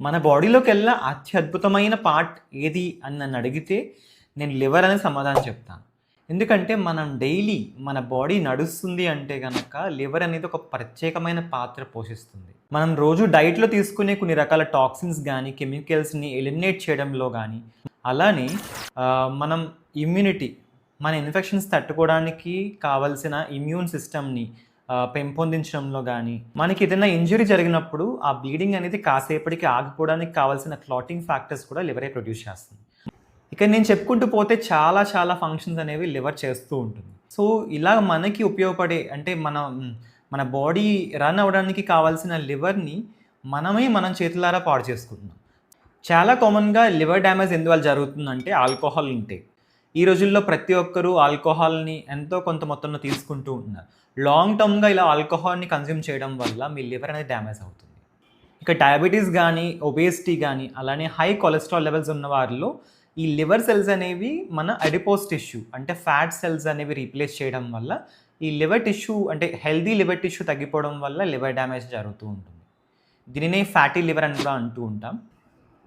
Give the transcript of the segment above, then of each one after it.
మన బాడీలోకి వెళ్ళిన అత్యద్భుతమైన పార్ట్ ఏది అని నన్ను అడిగితే నేను లివర్ అనే సమాధానం చెప్తాను. ఎందుకంటే మనం డైలీ మన బాడీ నడుస్తుంది అంటే కనుక లివర్ అనేది ఒక ప్రత్యేకమైన పాత్ర పోషిస్తుంది. మనం రోజు డైట్లో తీసుకునే కొన్ని రకాల టాక్సిన్స్ కానీ కెమికల్స్ని ఎలిమినేట్ చేయడంలో కానీ అలానే మనం ఇమ్యూనిటీ మన ఇన్ఫెక్షన్స్ తట్టుకోవడానికి కావలసిన ఇమ్యూన్ సిస్టమ్ని పెంపొందించడంలో కానీ మనకి ఏదైనా ఇంజురీ జరిగినప్పుడు ఆ బ్లీడింగ్ అనేది కాసేపటికి ఆగిపోవడానికి కావాల్సిన క్లాటింగ్ ఫ్యాక్టర్స్ కూడా లివరే ప్రొడ్యూస్ చేస్తుంది. ఇక నేను చెప్పుకుంటూ పోతే చాలా చాలా ఫంక్షన్స్ అనేవి లివర్ చేస్తూ ఉంటుంది. సో ఇలా మనకి ఉపయోగపడే అంటే మన మన బాడీ రన్ అవ్వడానికి కావాల్సిన లివర్ని మనమే మనం చేతులారా పాడు చేసుకుంటున్నాం. చాలా కామన్గా లివర్ డ్యామేజ్ ఎందువల్ల జరుగుతుందంటే ఆల్కహాల్ ఇంటేక్. ఈ రోజుల్లో ప్రతి ఒక్కరూ ఆల్కహాల్ని ఎంతో కొంత మొత్తంలో తీసుకుంటూ ఉన్నారు. లాంగ్ టర్మ్గా ఇలా ఆల్కహాల్ని కన్జ్యూమ్ చేయడం వల్ల మీ లివర్ అనేది డ్యామేజ్ అవుతుంది. ఇక డయాబెటీస్ కానీ ఒబేసిటీ కానీ అలానే హై కొలెస్ట్రాల్ లెవెల్స్ ఉన్న వారిలో ఈ లివర్ సెల్స్ అనేవి మన అడిపోస్ టిష్యూ అంటే ఫ్యాట్ సెల్స్ అనేవి రీప్లేస్ చేయడం వల్ల ఈ లివర్ టిష్యూ అంటే హెల్దీ లివర్ టిష్యూ తగ్గిపోవడం వల్ల లివర్ డ్యామేజ్ జరుగుతూ ఉంటుంది. దీనినే ఫ్యాటీ లివర్ అని కూడా అంటూ ఉంటాం.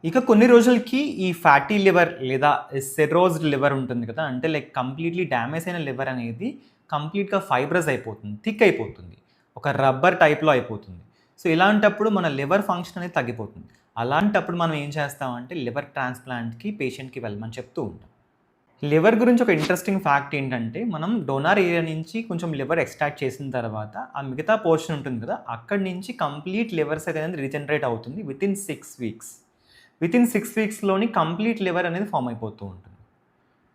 ఇక కొన్ని రోజులకి ఈ ఫ్యాటీ లివర్ లేదా సెరోజ్డ్ లివర్ ఉంటుంది కదా అంటే లైక్ కంప్లీట్లీ డ్యామేజ్ అయిన లివర్ అనేది కంప్లీట్గా ఫైబ్రస్ అయిపోతుంది థిక్ అయిపోతుంది ఒక రబ్బర్ టైప్లో అయిపోతుంది. సో ఇలాంటప్పుడు మన లివర్ ఫంక్షన్ అనేది తగ్గిపోతుంది. అలాంటప్పుడు మనం ఏం చేస్తామంటే లివర్ ట్రాన్స్ప్లాంట్కి పేషెంట్కి వెళ్ళమని చెప్తూ ఉంటాం. లివర్ గురించి ఒక ఇంట్రెస్టింగ్ ఫ్యాక్ట్ ఏంటంటే మనం డోనార్ ఏరియా నుంచి కొంచెం లివర్ ఎక్స్ట్రాక్ట్ చేసిన తర్వాత ఆ మిగతా పోర్షన్ ఉంటుంది కదా అక్కడి నుంచి కంప్లీట్ లివర్ సెల్ అనేది రీజనరేట్ అవుతుంది within six weeks. Within six వీక్స్లోని complete liver అనేది ఫామ్ అయిపోతూ ఉంటుంది.